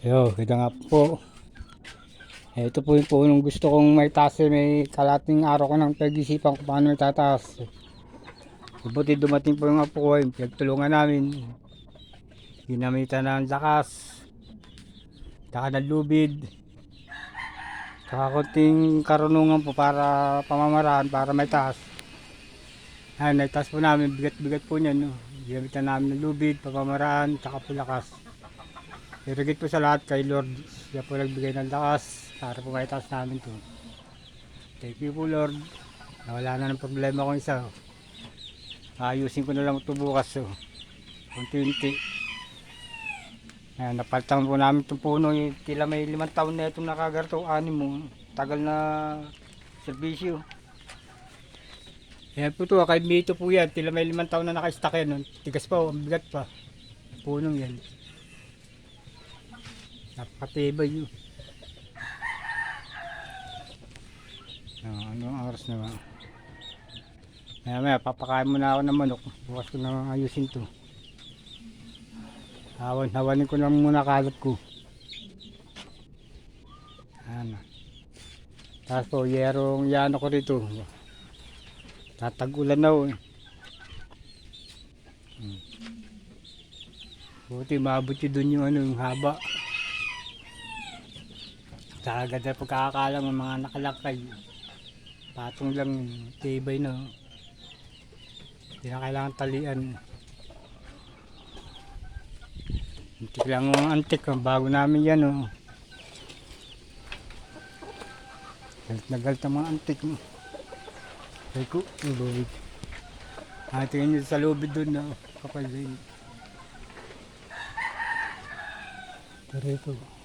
Yo, ito nga po. Eh, Ito po yung punong gusto kong may taas eh. May kalating araw ko nang pag-isipan kung paano itataas. Buti dumating po yung apo ko. Yung pinagtulungan namin. Ginamitan ng lakas. Saka ng lubid. Saka konting karunungan po para pamamaraan, para may taas. Ay, naitaas po namin. Bigat-bigat po niyan. No? Ginamitan namin ng lubid, pamamaraan, saka po lakas. Irigit po sa lahat kay Lord. Siya po nagbigay ng lakas para po maitaas namin to. Thank you po Lord. Nawala na ng problema ko isa. Ayusin ko na lang ito bukas. So. Kunti-unti. Ayan, napalitan po namin itong puno. Yung Tila may limang taon na itong nakagarto. Anim mo. Tagal na serbisyo. Ayan po ito. Kay Mito po yan. Tila may limang taon na naka-stack yan. no? Tigas pa. oh, Ang bigat pa. Punong yan. Napakatibay yun. Ah, anong oras na ba? Maya maya, papakain muna ako ng manok. Bukas ko na ayusin to. Hawan, hawanin ko lang muna kalat ko. Ano. Tapos po, yerong yano ko rito. Tatag-ulan na oh. Hmm. Buti yun dun yung ano, yung haba. Sa ganda pagkakakala ng mga nakalakay. Patong lang tibay na. oh. Hindi na kailangan talian. Antik lang ang antik. oh. Bago namin yan. Oh. Galit na galit ang mga antik. oh. Ay ko, yung lubid. Ah, tingnan nyo sa lubid doon na kapal din. Pero ito.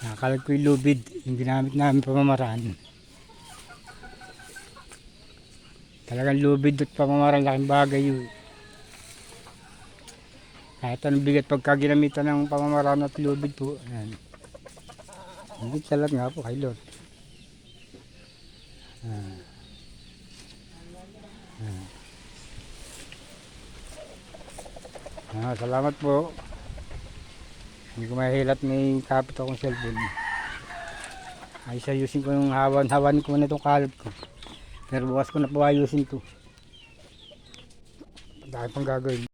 Nakalag ko yung lubid, yung ginamit namin pamamaraan. Talagang lubid at pamamaraan, laking bagay yun. Kahit anong bigat pagka ginamitan ng pamamaraan at lubid po. Ayan. Hindi salat nga po kay Lord. Ah. Ah, salamat po. Hindi ko mahihilat may kapit akong cellphone. Ayos ayusin ko yung hawan-hawan ko na itong kalat ko. Pero bukas ko na po ayusin to. Dahil pang gagawin.